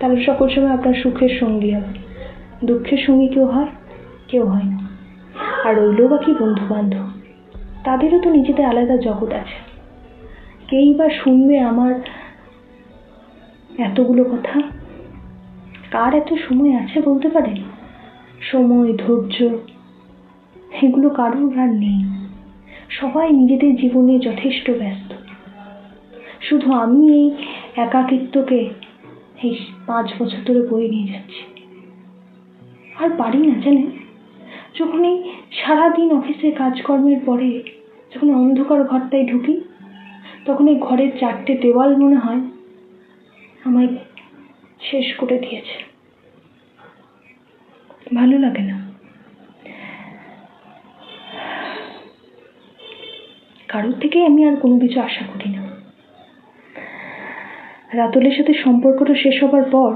তারা সকল সময় আপনার সুখের সঙ্গী হবে। দুঃখের সঙ্গী কেউ হয় কেউ হয় না। আর রইল বাকি বন্ধু বান্ধব তাদেরও তো নিজেদের আলাদা জগৎ আছে। কেই বা শুনবে আমার এতগুলো কথা? কার এত সময় আছে বলতে পারেন সময়, ধৈর্য, এগুলো কারোর আর নেই। সবাই নিজেদের জীবনে যথেষ্ট ব্যস্ত। শুধু আমি এই একাকিত্বকে এই পাঁচ বছর ধরে বয়ে নিয়ে যাচ্ছি। আর পারি না, জানেন? যখন এই সারাদিন অফিসে কাজকর্মের পরে যখন অন্ধকার ঘরটায় ঢুকি, তখন এই ঘরের চারটে দেওয়াল মনে হয় আমায় শেষ করে দিয়েছে। ভালো লাগে না। কারোর থেকে আমি আর কোনো কিছু আশা করি না। রাতুলের সাথে সম্পর্কটা শেষ হবার পর